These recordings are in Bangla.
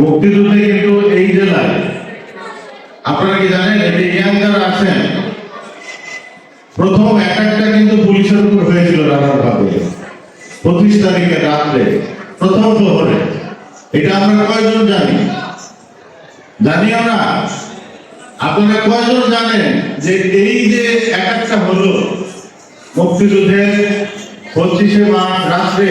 মুক্তিযুদ্ধে কিন্তু এই জেলায়, আপনারা কি জানেন এই ইয়াং আছেন, প্রথম অ্যাটাকটা কিন্তু পুলিশের উপর হয়েছিল রানার ভাবে পঁচিশ তারিখে রাত্রে, প্রথম প্রহরে এটা আমরা কয়জন জানি? জানি আমরা? আপনারা কয়জন জানেন যে এই যে অ্যাটাকটা হলো মুক্তিযুদ্ধের পঁচিশে মার্চ রাত্রে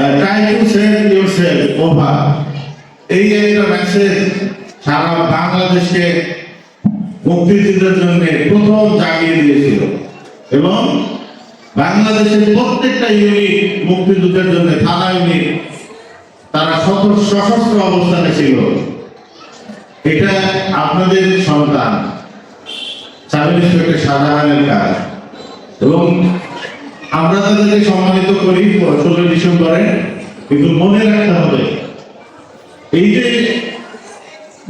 try to save yourself over এই একটা মেসেজ সারা বাংলাদেশকে মুক্তিযুদ্ধের জন্য প্রথম জাগিয়ে দিয়েছিল। এবং বাংলাদেশের প্রত্যেকটা ইউনিট মুক্তিযুদ্ধের জন্য থানা ইউনিট তারা সত- সশস্ত্র অবস্থানে ছিল। এটা আপনাদের সন্তান। সাব ইন্সপেক্টর শাহজাহানের কাজ। এবং আমরা তাদেরকে সম্মানিত করি ষোলো ডিসেম্বরে। কিন্তু মনে রাখতে হবে, এই যে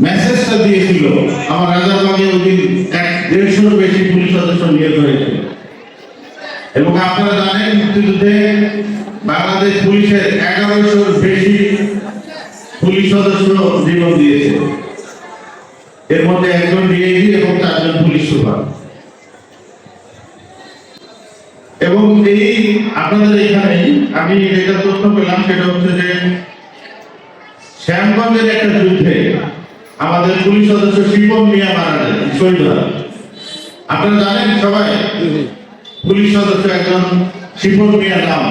মেসেজটা দিয়েছিল, আমার রাজারবাগে ওই দিন এক দেড়শোর বেশি পুলিশ সদস্য নিয়োগ হয়েছিল এবং আপনারা জানেন মুক্তিযুদ্ধে বাংলাদেশ পুলিশের এগারোশোর বেশি পুলিশ সদস্য জীবন দিয়েছে। এর মধ্যে একজন ডিআইজি এবং চারজন পুলিশ সুপার এবং এই আপনাদের এখানে আমি যেটা প্রশ্ন করলাম সেটা হচ্ছে যে শ্যামগঞ্জের একটা যুদ্ধে আমাদের পুলিশ সদস্য শিবম মিয়া মারা যায় শহীদ আপনারা জানেন সবাই? পুলিশ সদস্য একজন শিবম মিয়া নাম।